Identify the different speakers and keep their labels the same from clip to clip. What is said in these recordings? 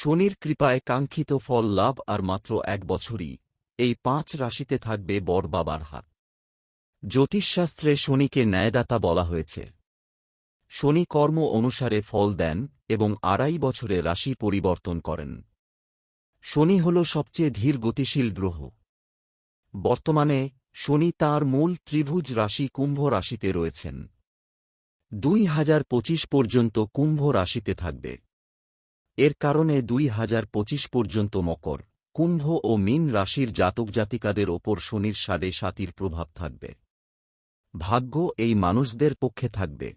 Speaker 1: শনির কৃপায় কাঙ্ক্ষিত ফল লাভ আর মাত্র এক বছরই। এই পাঁচ রাশিতে থাকবে বর বাবার হাত। জ্যোতিষশাস্ত্রে শনিকে ন্যায়দাতা বলা হয়েছে। শনি কর্ম অনুসারে ফল দেন এবং আড়াই বছরে রাশি পরিবর্তন করেন। শনি হল সবচেয়ে ধীর গতিশীল গ্রহ। বর্তমানে শনি তাঁর মূল ত্রিভুজ রাশি কুম্ভ রাশিতে রয়েছেন। দুই হাজার পঁচিশ পর্যন্ত কুম্ভ রাশিতে থাকবে। এর কারণে দুই হাজার পঁচিশ পর্যন্ত মকর, কুম্ভ ও মীন রাশির জাতক জাতিকাদের ওপর শনির সাড়ে সাতির প্রভাব থাকবে। ভাগ্য এই মানুষদের পক্ষে থাকবে।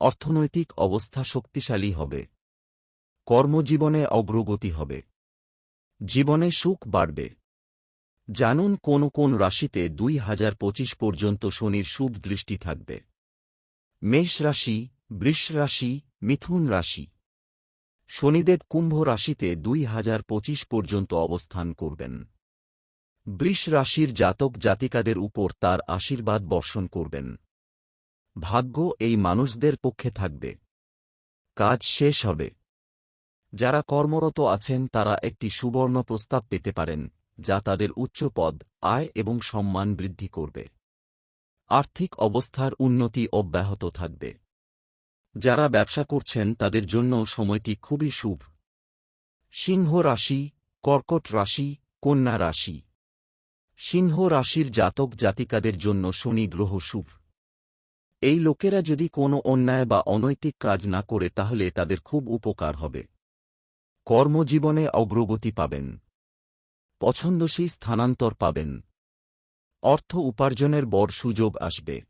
Speaker 1: অর্থনৈতিক অবস্থা শক্তিশালী হবে। কর্মজীবনে অগ্রগতি হবে। জীবনে সুখ বাড়বে। জানুন কোন কোন রাশিতে দুই হাজার পঁচিশ পর্যন্ত শনির শুভ দৃষ্টি থাকবে। মেষ রাশি, বৃষ রাশি, মিথুন রাশি। শনিদেব কুম্ভ রাশিতে দুই হাজার পঁচিশ পর্যন্ত অবস্থান করবেন। বৃষ রাশির জাতক জাতিকাদের উপর তার আশীর্বাদ বর্ষণ করবেন। ভাগ্য এই মানুষদের পক্ষে থাকবে। কাজ শেষ হবে। যারা কর্মরত আছেন তারা একটি সুবর্ণ প্রস্তাব পেতে পারেন, যা তাদের উচ্চ পদ, আয় এবং সম্মান বৃদ্ধি করবে। আর্থিক অবস্থার উন্নতি অব্যাহত থাকবে। যারা ব্যবসা করছেন তাদের জন্য সময়টি খুবই শুভ। সিংহ রাশি, কর্কট রাশি, কন্যা রাশি। সিংহ রাশির জাতক জাতিকাদের জন্য শনি গ্রহ শুভ। এই লোকেরা যদি কোনো অন্যায় বা অনৈতিক কাজ না করে তাহলে তাদের খুব উপকার হবে। কর্মজীবনে অগ্রগতি পাবেন। পছন্দসী স্থানান্তর পাবেন। অর্থ উপার্জনের বড় সুযোগ আসবে।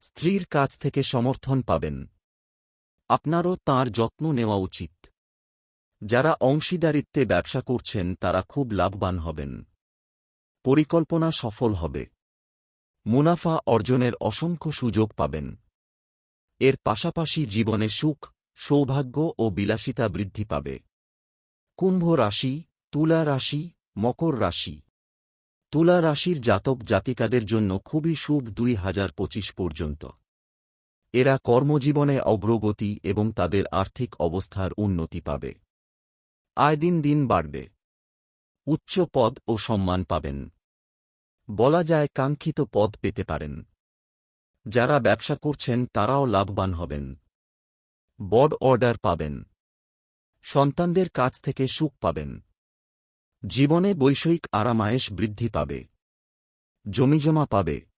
Speaker 1: স্ত্রীর কাছ থেকে সমর্থন পাবেন। আপনারও তার যত্ন নেওয়া উচিত। যারা অংশীদারিত্বে ব্যবসা করছেন, তারা খুব লাভবান হবেন। পরিকল্পনা সফল হবে। মুনাফা অর্জনের অসংখ্য সুযোগ পাবেন। এর পাশাপাশি জীবনে সুখ, সৌভাগ্য ও বিলাসিতা বৃদ্ধি পাবে। কুম্ভ রাশি, তুলা রাশি, মকর রাশি। তুলা রাশির জাতক জাতিকাদের জন্য খুবই শুভ দুই হাজার পঁচিশ পর্যন্ত। এরা কর্মজীবনে অগ্রগতি এবং তাদের আর্থিক অবস্থার উন্নতি পাবে। আয় দিন দিন বাড়বে। উচ্চ পদ ও সম্মান পাবেন। বলা যায় কাঙ্ক্ষিত পদ পেতে পারেন। যারা ব্যবসা করছেন তারাও লাভবান হবেন। বড অর্ডার পাবেন। সন্তানদের কাছ থেকে সুখ পাবেন। জীবনে বৈষয়িক আরামায়েশ বৃদ্ধি পাবে। জমিজমা পাবে।